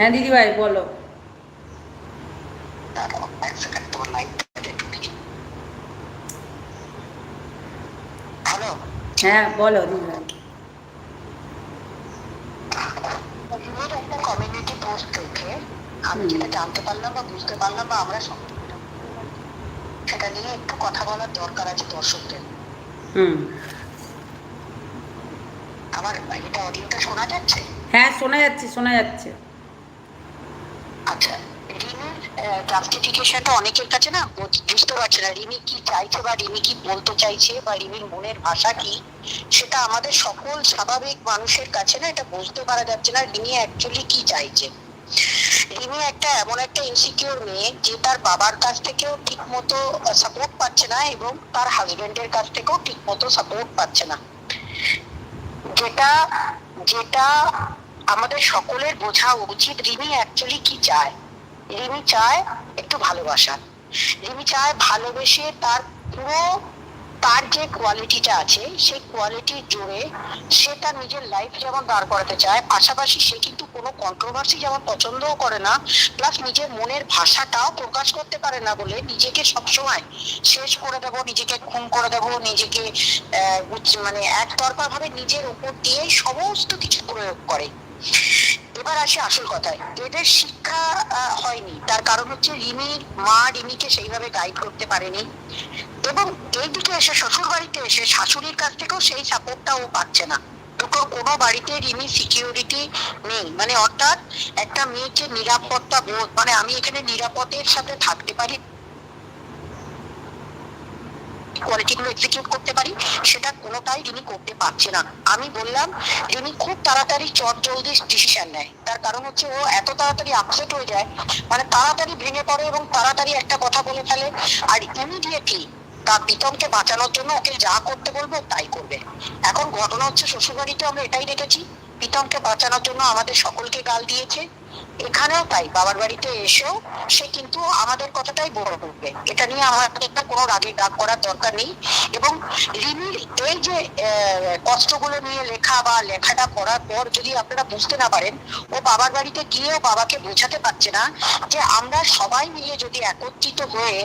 হ্যাঁ দিদিভাই বলো। হ্যাঁ বলো দিদিভাই। একটা কমিউনিটি পোস্ট দেখে আমি যেটা জানতে পারলাম বা বুঝতে পারলাম বা আমরা সেটা নিয়ে একটু কথা বলার দরকার আছে দর্শকদের হুম আমার এটা অডিওটা শোনা যাচ্ছে? হ্যাঁ শোনা যাচ্ছে শোনা যাচ্ছে। আচ্ছা রিমির জাস্টিফিকেশনটা অনেকের কাছে না বুঝ- বুঝতে পারছে না, রিমি কি চাইছে বা রিমি কি বলতে চাইছে বা রিমির মনের ভাষা কি, সেটা আমাদের সকল স্বাভাবিক মানুষের কাছে না এটা বুঝতে পারা যাচ্ছে না, রিমি অ্যাকচুয়ালি কি চাইছে। রিমি একটা এমন একটা ইনসিকিউর মেয়ে, যে তার বাবার কাছ থেকেও ঠিক মতো সাপোর্ট পাচ্ছে না এবং তার হাজবেন্ডের কাছ থেকেও ঠিক মতো সাপোর্ট পাচ্ছে না। যেটা যেটা আমাদের সকলের বোঝা উচিত রিমি অ্যাকচুয়ালি কি চায়। রিমি চায় একটু ভালোবাসা। রিমি চায় ভালোবেসে তার পুরো, তার যে কোয়ালিটিটা আছে, সেই কোয়ালিটির জোরে সে তার নিজের লাইফ যেমন দাঁড় করাতে চায়, পাশাপাশি সে কিন্তু কোনো কন্ট্রোভার্সি যেমন পছন্দও করে না প্লাস নিজের মনের ভাষাটাও প্রকাশ করতে পারে না বলে নিজেকে সবসময় শেষ করে দেবো, নিজেকে খুন করে দেবো, নিজেকে মানে একতরফা ভাবে নিজের উপর দিয়েই সমস্ত কিছু প্রয়োগ করে। এবার আসি আসল কথায়। এদের শিক্ষা হয়নি। তার কারণ হচ্ছে রিমির মা রিমিকে সেইভাবে গাইড করতে পারেনি। এবং এইদিকে এসে শ্বশুর বাড়িতে এসে শাশুড়ির কাছ থেকেও সেই সাপোর্টটা ও পাচ্ছে না। দুটো কোনো বাড়িতে রিমি সিকিউরিটি নেই। মানে অর্থাৎ একটা মেয়েকে নিরাপত্তা বোধ মানে আমি এখানে নিরাপদের সাথে থাকতে পারি কোয়ালিটিগুলো এক্সিকিউট করতে পারি, সেটা কোনোটাই রিমি করতে পারছে না। আমি বললাম রিমি খুব তাড়াতাড়ি চট জলদি ডিসিশন নেয়, তার কারণ হচ্ছে ও এত তাড়াতাড়ি আপসেট হয়ে যায় মানে তাড়াতাড়ি ভেঙে পড়ে এবং তাড়াতাড়ি একটা কথা বলে ফেলে, আর ইমিডিয়েটলি তার প্রীতমকে বাঁচানোর জন্য ওকে যা করতে বলব তাই করবে। এখন ঘটনা হচ্ছে শ্বশুরবাড়িতে আমরা এটাই দেখেছি, প্রীতমকে বাঁচানোর জন্য আমাদের সকলকে গাল দিয়েছে এখানেও তাই, বাবার বাড়িতে এসেও সে কিন্তু আমাদের কথাটাই বড় করবে। এটা নিয়ে আমাদের একটা কোনো রাগে ডাক করার দরকার নেই। এবং রিমির এই যে কষ্টগুলো নিয়ে লেখা বা লেখাটা পড়ার পর যদি আপনারা বুঝতে না পারেন, ও বাবার বাড়িতে গিয়েও বাবাকে বোঝাতে পারছে না যে আমরা সবাই মিলে যদি একত্রিত হয়ে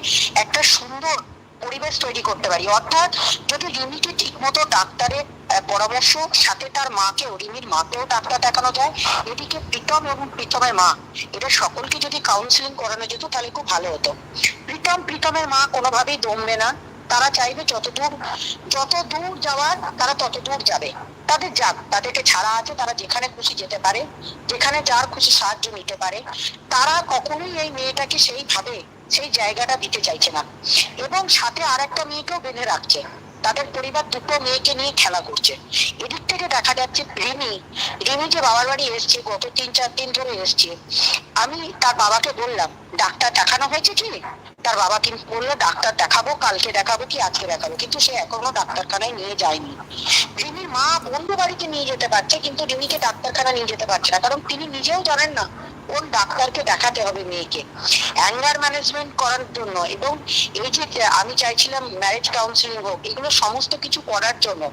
একটা সুন্দর পরিবেশ তৈরি করতে পারি। অর্থাৎ যদি রিমিকে ঠিকমতো ডাক্তারের পরামর্শ, সাথে তার মাকেও, রিমির মাকেও ডাক্তার দেখানো যায়, এদিকে প্রীতম এবং প্রীতমের মা এটা সকলকে যদি কাউন্সিলিং করানো যেত, তাহলে খুব ভালো হতো। প্রীতম, প্রীতমের মা কোনোভাবেই দমবে না। তারা চাইবে যত দূর যত দূর যাওয়ার, তারা তত দূর যাবে। তাদের যাক, তাদেরকে ছাড়া আছে, তারা যেখানে খুশি যেতে পারে, যেখানে যার খুশি সাহায্য নিতে পারে। তারা কখনোই এই মেয়েটাকে সেইভাবে, সেই জায়গাটা দিতে চাইছে না। এবং সাথে আর একটা মেয়েকেও বেঁধে রাখছে। তাদের পরিবার দুটো মেয়েকে নিয়ে খেলা করছে। এদিক থেকে দেখা যাচ্ছে রিমি রিমি যে বাবার বাড়ি এসছে, গত তিন, চার দিন ধরে এসছে। আমি তার বাবাকে বললাম, ডাক্তার দেখানো হয়েছে কি? তার বাবা কিন্তু বলল, ডাক্তার দেখাবো, কালকে দেখাবো কি, আজকে দেখাবো। কিন্তু সে এখনও ডাক্তারখানায় নিয়ে যায়নি। রিমির মা বন্ধু বাড়িতে নিয়ে যেতে পারছে, কিন্তু রিমিকে ডাক্তারখানা নিয়ে যেতে পারছে না। কারণ তিনি নিজেও জানেন না কোন ডাক্তারকে দেখাতে হবে মেয়েকে? অ্যাঙ্গার ম্যানেজমেন্ট করার জন্য এবং এই যে আমি চাইছিলাম ম্যারেজ কাউন্সিলিং হোক, এগুলো সমস্ত কিছু করার জন্য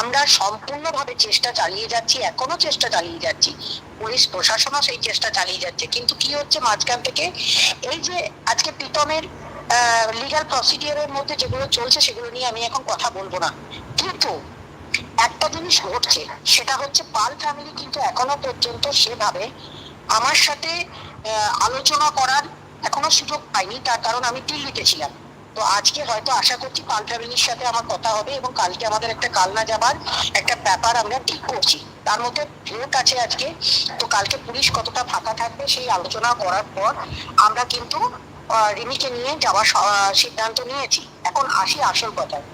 আমরা সম্পূর্ণভাবে চেষ্টা চালিয়ে যাচ্ছি, এখনও চেষ্টা চালিয়ে যাচ্ছি। পুলিশ, প্রশাসনও সেই চেষ্টা চালিয়ে যাচ্ছে। কিন্তু কি হচ্ছে মাঝখান থেকে? এই যে আজকে প্রীতমের লিগাল প্রসিডিওরের মধ্যে যেগুলো চলছে সেগুলো নিয়ে আমি এখন কথা বলব না। কিন্তু একটা জিনিস ঘটছে, সেটা হচ্ছে পাল ফ্যামিলি কিন্তু এখনও পর্যন্ত সেভাবে আমার সাথে আলোচনা করার এখনও সুযোগ পাইনি, তার কারণ আমি দিল্লিতে ছিলাম। তো আজকে হয়তো আশা করছি পাল ফ্যামিলির সাথে আমার কথা হবে এবং কালকে আমাদের একটা কালনা যাবার একটা ব্যাপার আমরা ঠিক করছি। তার মধ্যে ভোট আছে আজকে, তো কালকে পুলিশ কতটা ফাঁকা থাকবে সেই আলোচনা করার পর আমরা কিন্তু রিমিকে নিয়ে যাওয়ার সিদ্ধান্ত নিয়েছি। এখন আসি আসল কথায়।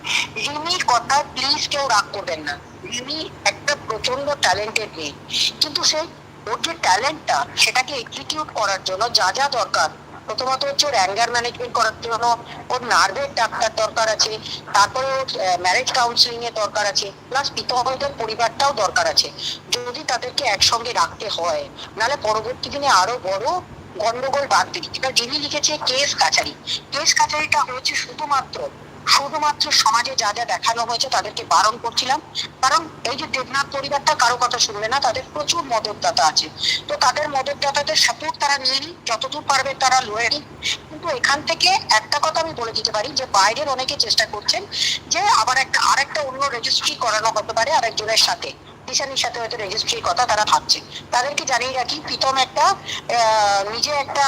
রিমির কথা প্লিজ কেউ রাগ করবেন না। রিমি একটা প্রচণ্ড ট্যালেন্টেড মেয়ে। কিন্তু সেই ওর যে ট্যালেন্টটা সেটাকে এক্সিকিউট করার জন্য যা যা দরকার। প্রথমত হচ্ছে ওর অ্যাঙ্গার ম্যানেজমেন্ট করার জন্য, ওর নার্ভের ডাক্তার দরকার আছে, তারপরে ওর ম্যারেজ কাউন্সিলিং এর দরকার আছে প্লাস পিতামাতাদের পরিবারটাও দরকার আছে। যদি তাদেরকে একসঙ্গে রাখতে হয়, নাহলে পরবর্তী দিনে আরও বড় গন্ডগোল বাদ বাড়বে এবার যিনি লিখেছে কেস কাছারি, কেস কাছারিটা হচ্ছে শুধুমাত্র শুধুমাত্র সমাজে যা যা দেখানো হয়েছে তাদেরকে বারণ করছিলাম। কারণ এই যে দেবনাথ পরিবারটা কারও কথা শুনবে না, তাদের প্রচুর মদতদাতা আছে। তো তাদের মদতদাতাদের সাপোর্ট তারা নিয়ে নিক, যতদূর পারবে তারা লয়ে নিক। কিন্তু এখান থেকে একটা কথা আমি বলে দিতে পারি, যে বাইরের অনেকে চেষ্টা করছেন যে আবার একটা, আরেকটা অন্য রেজিস্ট্রি করানো হতে পারে আরেকজনের সাথে। দিশানির সাথে হয়তো রেজিস্ট্রির কথা তারা ভাবছে। তাদেরকে জানিয়ে রাখি, প্রীতম একটা নিজে একটা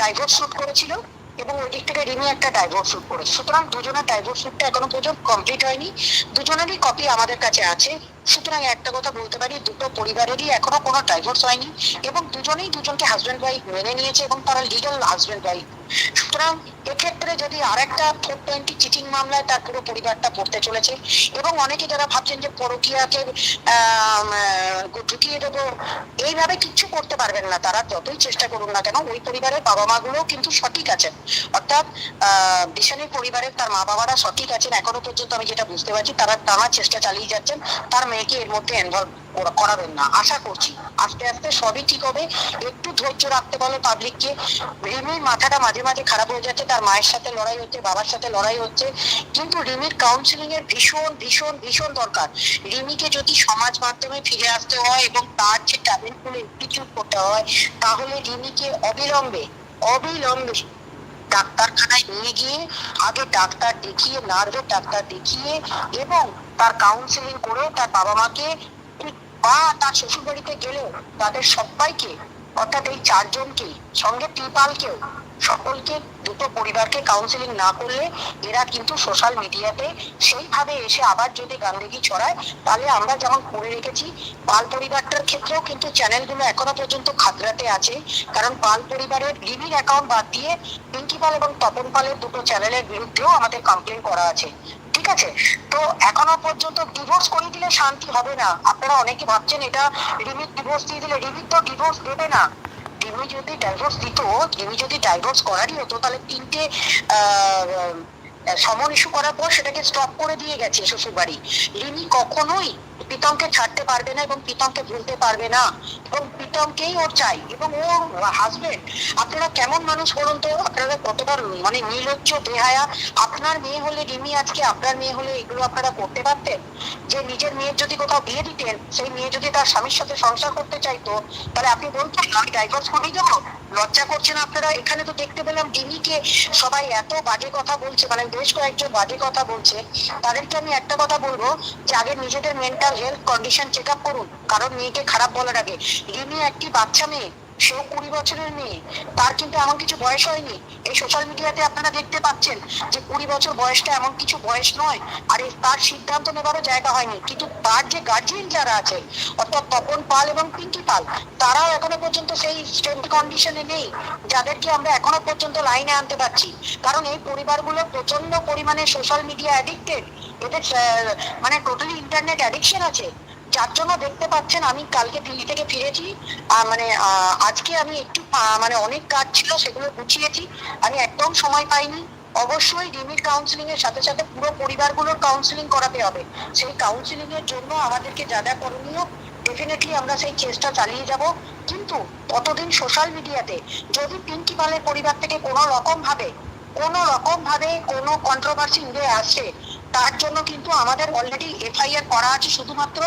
ডাইভোর্স শুট করেছিল। এবং ওই দিক থেকে রিমি একটা ডাইভোর্স করেছে সুতরাং দুজনের ডাইভোর্স শুটটা এখনও পর্যন্ত কমপ্লিট হয়নি। দুজনেরই কপি আমাদের কাছে আছে। সুতরাং একটা কথা বলতে পারি, দুটো পরিবারেরই এখনও কোনো ডাইভোর্স হয়নি এবং দুজনেই দুজনকে হাজব্যান্ড ওয়াইফ মেনে নিয়েছে এবং তারা লিগাল হাজব্যান্ড ওয়াইফ সুতরাং এক্ষেত্রে যদি আরেকটা ফোর টোয়েন্টি চিটিং মামলায় তার পুরো পরিবারটা পড়তে চলেছে এবং অনেকে যারা ভাবছেন যে পরকিয়াকে ঢুকিয়ে দেবো, এইভাবে কিচ্ছু করতে পারবেন না তারা, যতই চেষ্টা করুন না কেন, ওই পরিবারের বাবা মা গুলো কিন্তু সঠিক আছেন। অর্থাৎ দিশানির পরিবারের তার মা বাবারা সঠিক আছেন, এখনও পর্যন্ত আমি যেটা বুঝতে পারছি, তারা টানার চেষ্টা চালিয়ে যাচ্ছেন, তার মেয়েকে এর মধ্যে ইনভলভ করাবেন না। আশা করছি। আস্তে আস্তে সবই ঠিক হবে। একটু ধৈর্য রাখতে বলো পাবলিককে রিমির মাথাটা মাঝে মাঝে খারাপ হয়ে যাচ্ছে। তার মায়ের সাথে লড়াই হচ্ছে, বাবার সাথে লড়াই হচ্ছে। কিন্তু রিমির কাউন্সিলিং এর ভীষণ ভীষণ ভীষণ দরকার। রিমিকে যদি সমাজ মাধ্যমে ফিরে আসতে হয় এবং তার যে ট্যালেন্টগুলো এক্সিকিউট করতে হয়, তাহলে রিমিকে অবিলম্বে অবিলম্বে ডাক্তারখানায় নিয়ে গিয়ে আগে ডাক্তার দেখিয়ে, নার্ভের ডাক্তার দেখিয়ে এবং তার কাউন্সিলিং করে তার বাবা মাকে বা তার শ্বশুর বাড়িতে গেলেও তাদের সবাইকে, অর্থাৎ এই চারজনকে, সঙ্গে ত্রিপালকেও সকলকে, দুটো পরিবারকে কাউন্সিলিং না করলে এরা কিন্তু সোশ্যাল মিডিয়াতে সেইভাবে এসে আবার যদি গান্দেগি ছড়ায়, তাহলে আমরা যেমন করে রেখেছি, পাল পরিবারটার ক্ষেত্রেও কিন্তু চ্যানেলগুলো এখনও পর্যন্ত খাতরাতে আছে। কারণ পাল পরিবারের লিভিং অ্যাকাউন্ট বাদ দিয়ে পিঙ্কি পাল এবং তপন পালের দুটো চ্যানেলের বিরুদ্ধেও আমাদের কমপ্লেন করা আছে। ঠিক আছে। তো এখনও পর্যন্ত ডিভোর্স করে দিলে শান্তি হবে না। আপনারা অনেকে ভাবছেন এটা রিমিট ডিভোর্স দিয়ে দিলে। রিমিট তো ডিভোর্স দেবে না। রিমি যদি ডাইভোর্স দিত রিমি যদি ডাইভোর্স করারই হতো, তাহলে তিনটে সমন ইস্যু করার পর সেটাকে স্টপ করে দিয়ে গেছে শ্বশুর বাড়ি রিমি কখনোই প্রীতমকে ছাড়তে পারবে না এবং প্রীতমকে ভুলতে পারবে না। এবং প্রীতমকেই ওর চাই। এবং ওর হাজবেন্ড আপনারা কেমন মানুষ বলুন তো? আপনারা কতবার মানে নির্লজ্জ বেহায়া, আপনার মেয়ে হলে রিমি আজকে, আপনার মেয়ে হলে এগুলো আপনারা করতে পারতেন? যে নিজের মেয়ের যদি কোথাও বিয়ে দিতেন, সেই মেয়ে যদি তার স্বামীর সাথে সংসার করতে চাইতো, তাহলে আপনি বলতেন, আমি ডাইভোর্স করিয়ে দেবো লজ্জা করছেন আপনারা? এখানে তো দেখতে পেলাম রিমিকে সবাই এত বাজে কথা বলছে। মানে বেশ কয়েকজন বাজে কথা বলছে। তাদেরকে আমি একটা কথা বলব যে আগে নিজেদের mental health condition check up করুন। কারণ মেয়েকে খারাপ বলার আগে। রিমি একটি বাচ্চা মেয়ে। সেও কুড়ি বছরের মেয়ে। তার কিন্তু এমন কিছু বয়স হয়নি। এই সোশ্যাল মিডিয়াতে আপনারা দেখতে পাচ্ছেন যে কুড়ি বছর বয়সটা এমন কিছু বয়স নয়। আর তার সিদ্ধান্ত নেবারও জায়গা হয়নি। কিন্তু তার যে গার্জিয়ান যারা আছে, অর্থাৎ তপন পাল এবং পিঙ্কি পাল, তারাও এখনও পর্যন্ত সেই স্টেট কন্ডিশনে নেই। যাদেরকে আমরা এখনও পর্যন্ত লাইনে আনতে পারছি। কারণ এই পরিবারগুলো প্রচণ্ড পরিমাণে সোশ্যাল মিডিয়া অ্যাডিক্টেড এদের মানে টোটালি ইন্টারনেট অ্যাডিকশন আছে। যার জন্য দেখতে পাচ্ছেন আমি কালকে দিল্লি থেকে ফিরেছি। মানে আজকে আমি একটু মানে অনেক কাজ ছিল, সেগুলো গুছিয়েছি। আমি একদম সময় পাইনি। অবশ্যই রিমিট কাউন্সিলিং এর সাথে সাথে পুরো পরিবারগুলোর কাউন্সিলিং করাতে হবে। সেই কাউন্সিলিং এর জন্য আমাদেরকে যা যা করণীয় ডেফিনেটলি আমরা সেই চেষ্টা চালিয়ে যাব। কিন্তু ততদিন সোশ্যাল মিডিয়াতে যদি পিঙ্কি পালের পরিবার থেকে কোনো রকম ভাবে কোনো রকম ভাবে কোনো কন্ট্রোভার্সি উঠে আসে তার জন্য কিন্তু আমাদের অলরেডি এফআইআর করা আছে শুধুমাত্র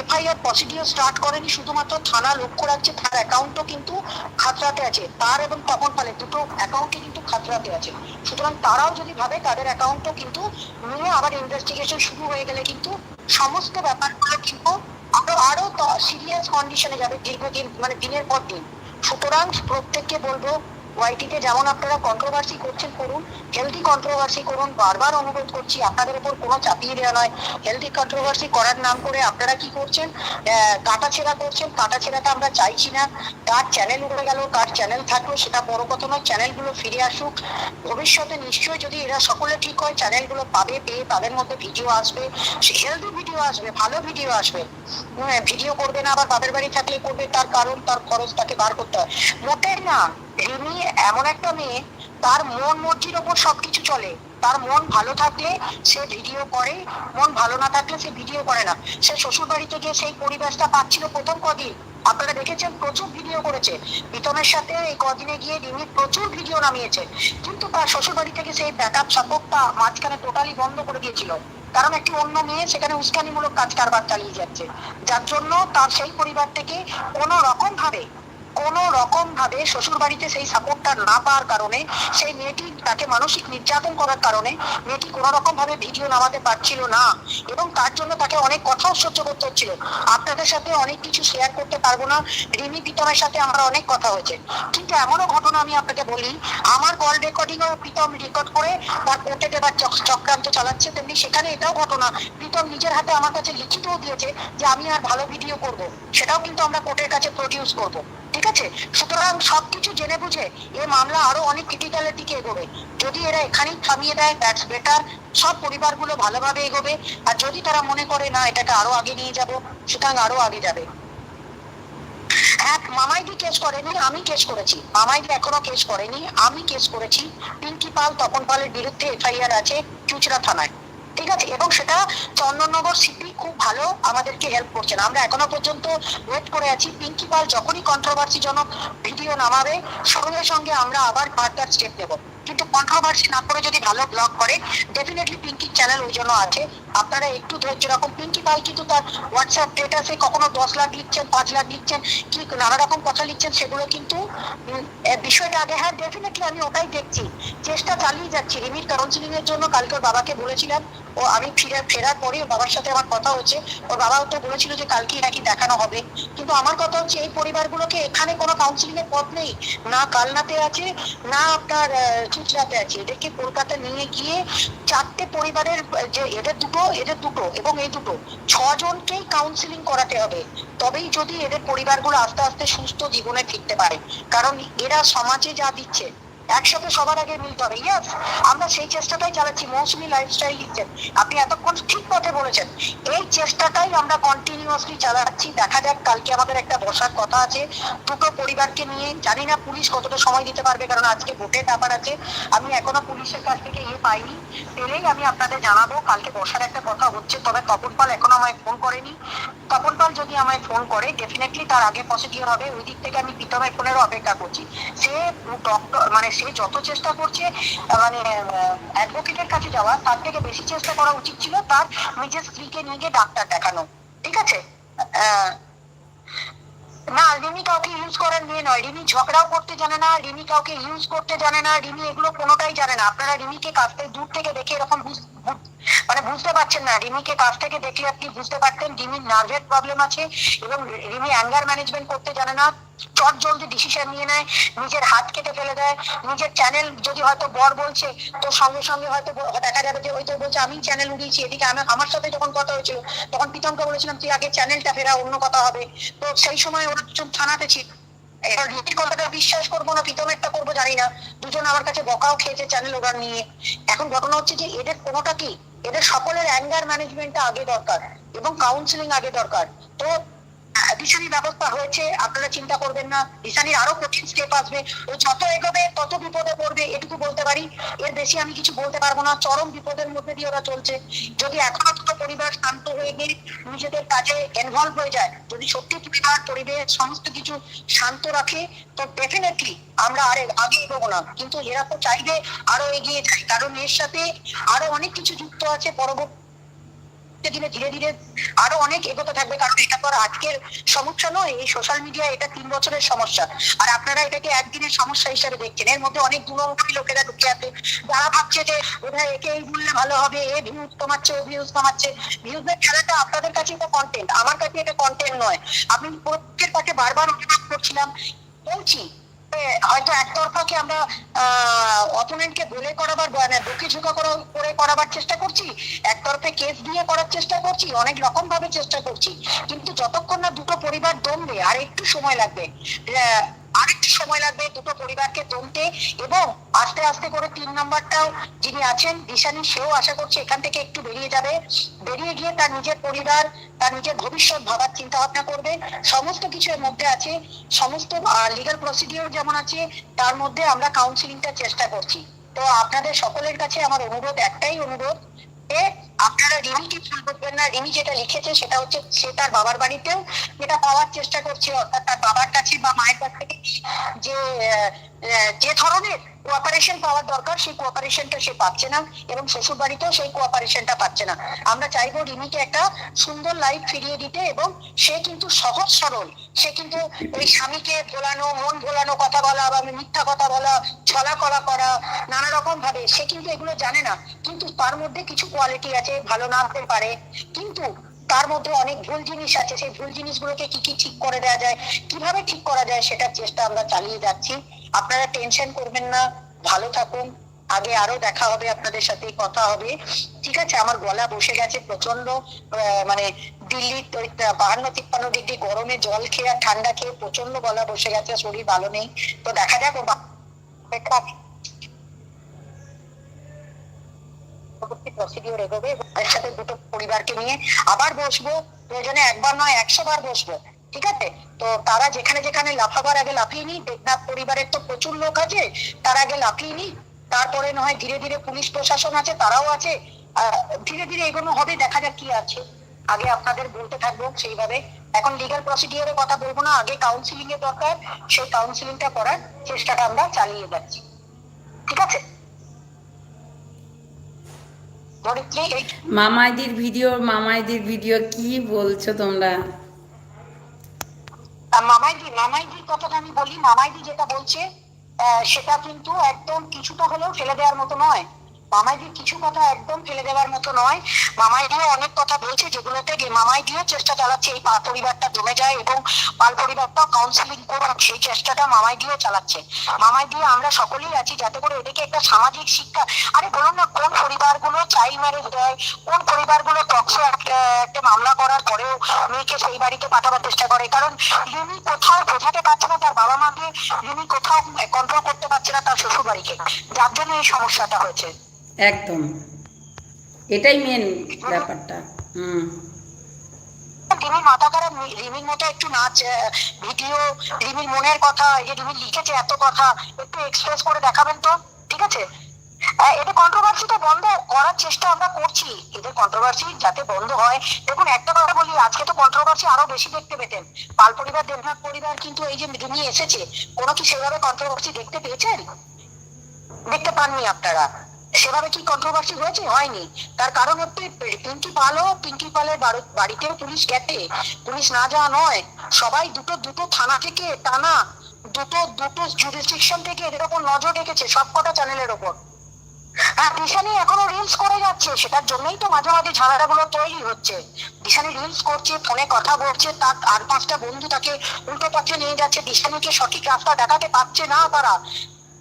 এফআইআর প্রসিডিওর স্টার্ট করেনি শুধুমাত্র থানা লক্ষ্য রাখছে তার অ্যাকাউন্টও কিন্তু খাতরাতে আছে। তার এবং তপন পালের দুটো অ্যাকাউন্টে কিন্তু খাতরাতে আছে। সুতরাং তারাও যদি ভাবে, তাদের অ্যাকাউন্টও কিন্তু নিয়ে আবার ইনভেস্টিগেশন শুরু হয়ে গেলে কিন্তু সমস্ত ব্যাপারগুলো কিন্তু আরও আরও সিরিয়াস কন্ডিশনে যাবে দীর্ঘদিন মানে দিনের পর দিন। সুতরাং প্রত্যেককে বলব ওয়াইটিতে যেমন আপনারা কন্ট্রোভার্সি করছেন, করুন। হেলদি কন্ট্রোভার্সি করুন। বারবার অনুরোধ করছি, আপনাদের উপর কোনো চাপিয়ে দেওয়া নয়। হেলদি কন্ট্রোভার্সি করার নাম করে আপনারা কি করছেন? কাটা ছেঁড়া করছেন। কাটা ছেঁড়াটা আমরা চাইছি না। কার চ্যানেল উঠে গেল কার চ্যানেল থাকল, সেটা বড় কথা নয়। চ্যানেলগুলো ফিরে আসুক। ভবিষ্যতে নিশ্চয়ই যদি এরা সকলে ঠিক হয় চ্যানেলগুলো পাবে, পেয়ে তাদের মধ্যে ভিডিও আসবে। হেলদি ভিডিও আসবে, ভালো ভিডিও আসবে। ভিডিও করবে না, আবার বাপের বাড়ি থাকলে করবে। তার কারণ, তার খরচ তাকে বার করতে হয়। মোটেই না। রিমি এমন একটা মেয়ে, তার মন মর্জির ওপর সবকিছু চলে। তার মন ভালো থাকলে সে ভিডিও করে, মন ভালো না থাকলে সে ভিডিও করে না। সে শ্বশুর বাড়িতে গিয়ে সেই পরিবেশটা পাচ্ছিল প্রথম কদিন। আপনারা দেখেছেন প্রচুর ভিডিও করেছে। প্রীতমের সাথে এই কদিনে গিয়ে রিমি প্রচুর ভিডিও নামিয়েছে। কিন্তু তার শ্বশুর বাড়ি থেকে সেই ব্যাকআপ সাপোর্টটা মাঝখানে টোটালি বন্ধ করে দিয়েছিল। কারণ একটি অন্য মেয়ে সেখানে উস্কানিমূলক কাজ কারবার চালিয়ে যাচ্ছে। যার জন্য তার সেই পরিবার থেকে কোনো রকম ভাবে কোনো রকম ভাবে শ্বশুর বাড়িতে সেই সাপোর্টটা না পাওয়ার কারণে, সেই মেয়েটি তাকে মানসিক নির্যাতন করার কারণে মেয়েটি কোনো রকম ভাবে ভিডিও নামাতে পারছিল না এবং তার জন্য তাকে অনেক কথাও সহ্য করতে হচ্ছিল। আপনাদের সাথে অনেক কিছু শেয়ার করতে পারব না। রিমি প্রীতমের সাথে আমার অনেক কথা হয়েছে। কিন্তু এমনও ঘটনা আমি আপনাকে বলি, আমার কল রেকর্ডিং ও প্রীতম রেকর্ড করে তার কোর্টে দেবার চক- চক্রান্ত চালাচ্ছে, তেমনি সেখানে এটাও ঘটনা, প্রীতম নিজের হাতে আমার কাছে লিখিতও দিয়েছে যে আমি আর ভালো ভিডিও করব। সেটাও কিন্তু আমরা কোর্টের কাছে প্রডিউস করব। ঠিক আছে সুতরাং সবকিছু জেনে বুঝে এই মামলা আরও অনেক ক্রিটিক্যালের দিকে এগোবে। যদি এরা এখানেই থামিয়ে দেয় দ্যাটস বেটার সব পরিবারগুলো ভালোভাবে এগোবে। আর যদি তারা মনে করে, না, এটাকে আরও আগে নিয়ে যাব, সুতরাং আরও আগে যাবে। হ্যাঁ মামাইদি কেস করেনি, আমি কেস করেছি। মামাইদি এখনও কেস করেনি, আমি কেস করেছি। পিঙ্কি পাল, তপন পালের বিরুদ্ধে এফআইআর আছে চুচড়া থানায়। ঠিক আছে? এবং সেটা চন্দননগর ভালো, আমাদেরকে হেল্প করছেন। আমরা এখনও পর্যন্ত ওয়েট করে আছি। পিঙ্কি পাল যখনই কন্ট্রোভার্সি জনক ভিডিও নামাবে, সঙ্গে সঙ্গে আমরা আবার ফার্দার স্টেপ নেব। কিন্তু কন্ট্রোভার্সি না করে যদি ভালো ব্লগ করে ডেফিনেটলি পিঙ্কির চ্যানেল ওই জন্য আছে। আপনারা একটু ধৈর্য রাখুন। পিঙ্কি পাল কিন্তু তার হোয়াটসঅ্যাপ স্টেটাসে কখনো দশ লাখ লিখছেন, পাঁচ লাখ লিখছেন, কি নানা রকম কথা লিখছেন, সেগুলো কিন্তু বিষয়টা আগে। হ্যাঁ ডেফিনেটলি আমি ওটাই দেখছি। চেষ্টা চালিয়ে যাচ্ছি। রিমির কাউন্সিলিং এর জন্য কালকে বাবাকে বলেছিলাম ও আমি ফিরে ফেরার পরে বাবার সাথে আমার কথা হচ্ছে ওর বাবাও তো বলেছিল যে কালকেই নাকি দেখানো হবে। কিন্তু আমার কথা হচ্ছে এই পরিবারগুলোকে এখানে কোনো কাউন্সিলিং এর পথ নেই। না কালনাতে আছে, না আপনার চুচড়াতে আছে। এদেরকে কলকাতা নিয়ে গিয়ে চারটে পরিবারের, যে এদের দুটো এদের দুটো এবং এই দুটো, ছজনকেই কাউন্সিলিং করাতে হবে। তবেই যদি এদের পরিবারগুলো আস্তে আস্তে সুস্থ জীবনে ফিরতে পারে। কারণ এরা সমাজে যা দিচ্ছে একসাথে সবার আগে মিলতে হবে। ইয়াস আমরা সেই চেষ্টাটাই চালাচ্ছি। মৌসুমি লাইফস্টাইল লিখছেন। আপনি এতক্ষণ ঠিক পথে বলেছেন। এই চেষ্টাটাই আমরা কন্টিনিউয়াসলি চালাচ্ছি। দেখা যাক, কালকে আমাদের একটা বসার কথা আছে। দুটো পরিবারকে নিয়ে, জানি না পুলিশ কতটা সময় দিতে পারবে, কারণ আজকে ভোটের ব্যাপার আছে। আমি এখনও পুলিশের কাছ থেকে ইয়ে পাইনি। পেলেই আমি আপনাদের জানাব। কালকে বসার একটা কথা হচ্ছে, তবে তপন পাল এখনও আমায় ফোন করেনি। তপন পাল যদি আমায় ফোন করে ডেফিনেটলি তার আগে প্রসিডিওর হবে। ওই দিক থেকে আমি প্রীতমের ফোনেরও অপেক্ষা করছি। সে ডক্টর মানে সে যত চেষ্টা করছে মানে অ্যাডভোকেটের কাছে যাওয়া, তার থেকে বেশি চেষ্টা করা উচিত ছিল তার নিজের স্ত্রীকে নিয়ে গিয়ে ডাক্তার দেখানো। ঠিক আছে? না, রিমি কাউকে ইউজ করার নিয়ে নয়। রিমি ঝগড়াও করতে জানে না, রিমি কাউকে ইউজ করতে জানে না, রিমি এগুলো কোনোটাই জানে না। আপনারা রিমিকে কাছ থেকে দূর থেকে দেখে এরকম বুঝ- বুঝ- মানে বুঝতে পারছেন না। রিমিকে কাছ থেকে দেখলে আপনি বুঝতে পারতেন, রিমির নার্ভের প্রবলেম আছে এবং রিমি অ্যাঙ্গার ম্যানেজমেন্ট করতে জানে না। চট জলদি ডিসিশন নিয়ে নেয়, নিজের হাত কেটে ফেলে দেয়, নিজের চ্যানেল যদি হয়তো বর বলছে, তো সঙ্গে সঙ্গে হয়তো দেখা যাবে যে ওই তো বলছে আমি চ্যানেল উড়িয়েছি, এদিকে আমি- আমার সাথে যখন কথা হয়েছিল, তখন প্রীতমকে বলেছিলাম, তুই আগে চ্যানেলটা ফেরা, অন্য কথা হবে। তো সেই সময় ওরা দুজন থানাতে ছিল। এবার কথাটা বিশ্বাস করব না, প্রীতমেরটা করব জানি না। দুজন আমার কাছে বকাও খেয়েছে চ্যানেল ওরা নিয়ে। এখন ঘটনা হচ্ছে যে এদের কোনোটা কি? এদের সকলের অ্যাঙ্গার ম্যানেজমেন্টটা আগে দরকার এবং কাউন্সিলিং আগে দরকার। তো দিশানির ব্যবস্থা হয়েছে, আপনারা চিন্তা করবেন না দিশানির আরও কঠিন স্টেপ আসবে। ও যত এগোবে, তত বিপদে পড়বে, এটুকু বলতে পারি। এর বেশি আমি কিছু বলতে পারব না, চরম বিপদের মধ্যে দিয়ে ওরা চলছে। যদি এখনও দুটো পরিবার শান্ত হয়ে গিয়ে নিজেদের কাজে ইনভলভ হয়ে যায়, যদি সত্যি পরিবার, পরিবেশ, সমস্ত কিছু শান্ত রাখে, তো ডেফিনেটলি আমরা আর আগে এগোবো না। কিন্তু এরা তো চাইবে আরও এগিয়ে যায় কারণ এর সাথে আরও অনেক কিছু যুক্ত আছে, পরবর্তী দিনে ধীরে ধীরে আরও অনেক এগোতে থাকবে, কারণ এটা তো আজকের সমস্যা নয়। এই সোশ্যাল মিডিয়া এটা তিন বছরের সমস্যা। আর আপনারা এটাকে একদিনের সমস্যা হিসাবে দেখছেন। এর মধ্যে অনেক দূরমুখী লোকেরা ঢুকে আছে। যারা ভাবছে যে বোধহয় একে এই বললে ভালো হবে, এ ভিউজ কমাচ্ছে, ও ভিউজ কমাচ্ছে। ভিউজের খেলাটা আপনাদের কাছে এটা কন্টেন্ট আমার কাছে এটা কন্টেন্ট নয়। আমি প্রত্যেকের কাছে বারবার অনুরোধ করছিলাম, বলছি হয়তো একতরফাকে আমরা অপোনেন্টকে বলে করাবার বুকে ঝুঁকা করা- করে করাবার চেষ্টা করছি? একতরফে কেস দিয়ে করার চেষ্টা করছি? অনেক রকম ভাবে চেষ্টা করছি। কিন্তু যতক্ষণ না দুটো পরিবার দমবে, আর একটু সময় লাগবে আরেকটু সময় লাগবে দুটো পরিবারকে দমতে এবং আস্তে আস্তে করে তিন নম্বরটাও যিনি আছেন, দিশানি, সেও আশা করছে এখান থেকে একটু বেরিয়ে যাবে। বেরিয়ে গিয়ে তার নিজের পরিবার, তার নিজের ভবিষ্যৎ ভাবার চিন্তা ভাবনা করবে। সমস্ত কিছু এর মধ্যে আছে। সমস্ত লিগাল প্রসিডিওর যেমন আছে, তার মধ্যে আমরা কাউন্সিলিংটা চেষ্টা করছি। তো আপনাদের সকলের কাছে আমার অনুরোধ, একটাই অনুরোধ যে আপনারা রিমিকে ভুল করবেন না। রিমি যেটা লিখেছে সেটা হচ্ছে সে তার বাবার বাড়িতেও যেটা পাওয়ার চেষ্টা করছে, অর্থাৎ তার বাবার কাছে বা মায়ের কাছ থেকে যে যে ধরনের কোঅপারেশন পাওয়ার দরকার, সেই কোঅপারেশনটা সে পাচ্ছে না এবং শ্বশুর বাড়িতেও সেই কোঅপারেশনটা পাচ্ছে না। আমরা চাইব রিমিকে একটা সুন্দর লাইফ ফিরিয়ে দিতে এবং সে কিন্তু সহজ সরল। সে কিন্তু ওই স্বামীকে ভোলানো, মন ভোলানো কথা বলা বা মিথ্যা কথা বলা ছলা কলা করা, নানা রকম ভাবে সে কিন্তু এগুলো জানে না। কিন্তু তার মধ্যে কিছু কোয়ালিটি আছে, ভালো নামতে পারে। কিন্তু তার মধ্যে অনেক ভুল জিনিস আছে। সেই ভুল জিনিসগুলোকে কি কি ঠিক করে দেওয়া যায়, কীভাবে ঠিক করা যায় সেটার চেষ্টা আমরা চালিয়ে যাচ্ছি। আপনারা টেনশন করবেন না, ভালো থাকুন। আগে আরও দেখা হবে আপনাদের সাথে, কথা হবে। ঠিক আছে, আমার গলা বসে গেছে প্রচণ্ড মানে দিল্লি বাহান্ন তিপ্পান্ন ডিগ্রি গরমে জল খেয়ে আর ঠান্ডা খেয়ে প্রচণ্ড গলা বসে গেছে, শরীর ভালো নেই। তো দেখা যাক, ও বা- পরবর্তী প্রসিডিওর এগোবে। এবং সাথে দুটো পরিবারকে নিয়ে আবার বসবো। প্রয়োজনে একবার নয় একশো বার বসবো। ঠিক আছে? তো তারা যেখানে যেখানে লাফাবার আগে লাফিয়ে নি দেবনাথ পরিবারের তো প্রচুর লোক আছে, তার আগে লাফিয়ে নি তারপরে নয়, ধীরে ধীরে পুলিশ প্রশাসন আছে, তারাও আছে। ধীরে ধীরে এগোনো হবে, দেখা যাক কি আছে। আগে আপনাদের বলতে থাকব সেইভাবে। এখন লিগাল প্রসিডিওরে কথা বলব না, আগে কাউন্সিলিং এর দরকার। সেই কাউন্সিলিংটা করার চেষ্টাটা আমরা চালিয়ে যাচ্ছি। ঠিক আছে? মামাইদির ভিডিও মামাইদির ভিডিও কি বলছো তোমরা? মামাইদি মামাইদির কথাটা আমি বলি, মামাইদি যেটা বলছে সেটা কিন্তু একদম কিছুটা হলেও ফেলে দেওয়ার মতো নয়। মামাইদির কিছু কথা একদম ফেলে দেওয়ার মতো নয়। মামাইদিও অনেক কথা বলছে যেগুলোতে মামাইদিও চেষ্টা চালাচ্ছে এই পাল পরিবারটা জমে যায় এবং পাল পরিবারটাও কাউন্সিলিং করুন সেই চেষ্টাটা মামাইদিও চালাচ্ছে। মামাইদিও আমরা সকলেই আছি যাতে করে এদেরকে একটা সামাজিক শিক্ষা, আরে বলুন না কোন পরিবারগুলো চাইল্ড ম্যারেজ দেয় কোন পরিবারগুলো টক্সো একটা মামলা করার পরেও মেয়েকে সেই বাড়িতে পাঠাবার চেষ্টা করে। কারণ রিমি কোথাও বোঝাতে পারছে না, তার বাবা মাকে রিমি কোথাও কন্ট্রোল করতে পারছে না তার শ্বশুর বাড়িকে যার জন্য এই সমস্যাটা হয়েছে। একদম। এটাই মেন ব্যাপারটা। হুম। রিমির মাথা খারাপ, রিমির মতো একটু নাচ ভিডিও, রিমির মনের কথা, এই যে রিমি লিখেছে এত কথা, একটু এক্সপ্রেস করে দেখাবেন তো, ঠিক আছে? এদের কন্ট্রোভার্সিটা বন্ধ করার চেষ্টা আমরা করছি। এদের কন্ট্রোভার্সি যাতে বন্ধ হয়। দেখুন, একটা কথা বলি, আজকে তো কন্ট্রোভার্সি আরও বেশি দেখতে পেতেন। পাল পরিবার, দেবনাথ পরিবার কিন্তু এই যে রিমি এসেছে, কোনো কি সেভাবে কন্ট্রোভার্সি দেখতে পেয়েছেন? দেখতে পাননি আপনারা। সেভাবে কি কন্ট্রোভার্সি হয়েছে? হয়নি। তার কারণ হচ্ছে পিঙ্কি পালও পিঙ্কি পালের বাড়িতেও পুলিশ গেছে। পুলিশ না যাওয়া নয়, সবাই দুটো দুটো থানা থেকে টানা, দুটো দুটো জুরিসডিকশন থেকে এদের ওপর নজর রেখেছে, সব কটা চ্যানেলের ওপর। হ্যাঁ দিশানি এখনও রিলস করে যাচ্ছে, সেটার জন্যই তো মাঝে মাঝে ঝামেলাগুলো তৈরি হচ্ছে। দিশানি রিলস করছে, ফোনে কথা বলছে, তার আর পাঁচটা বন্ধু তাকে উল্টো পথে নিয়ে যাচ্ছে। দিশানিকে সঠিক রাস্তা দেখাতে পারছে না তারা।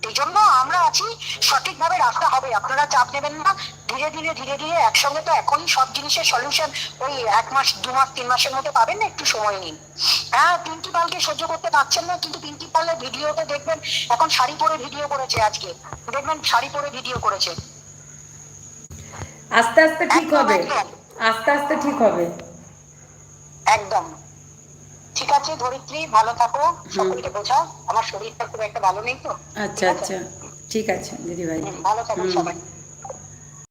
এই জন্য আমরা আছি সঠিকভাবে রাস্তা হবে। আপনারা চাপ নেবেন না। ধীরে ধীরে ধীরে ধীরে একসঙ্গে তো এখনই সব জিনিসের সলিউশন ওই এক মাস দু মাস তিন মাসের মধ্যে পাবেন না একটু সময় নিন। হ্যাঁ পিঙ্কি পালকে সহ্য করতে পারছেন না কিন্তু পিঙ্কি পালের ভিডিওতে দেখবেন এখন শাড়ি পরে ভিডিও করেছে আজকে। দেখবেন শাড়ি পরে ভিডিও করেছে। আস্তে আস্তে ঠিক হবে। আস্তে আস্তে ঠিক হবে। একদম। ঠিক আছে ধরিত্রী ভালো থাকো সকলকে বোঝাও। আমার শরীরটা খুব একটা ভালো নেই তো। আচ্ছা আচ্ছা। ঠিক আছে দিদি ভাই ভালো থাকো সবাই।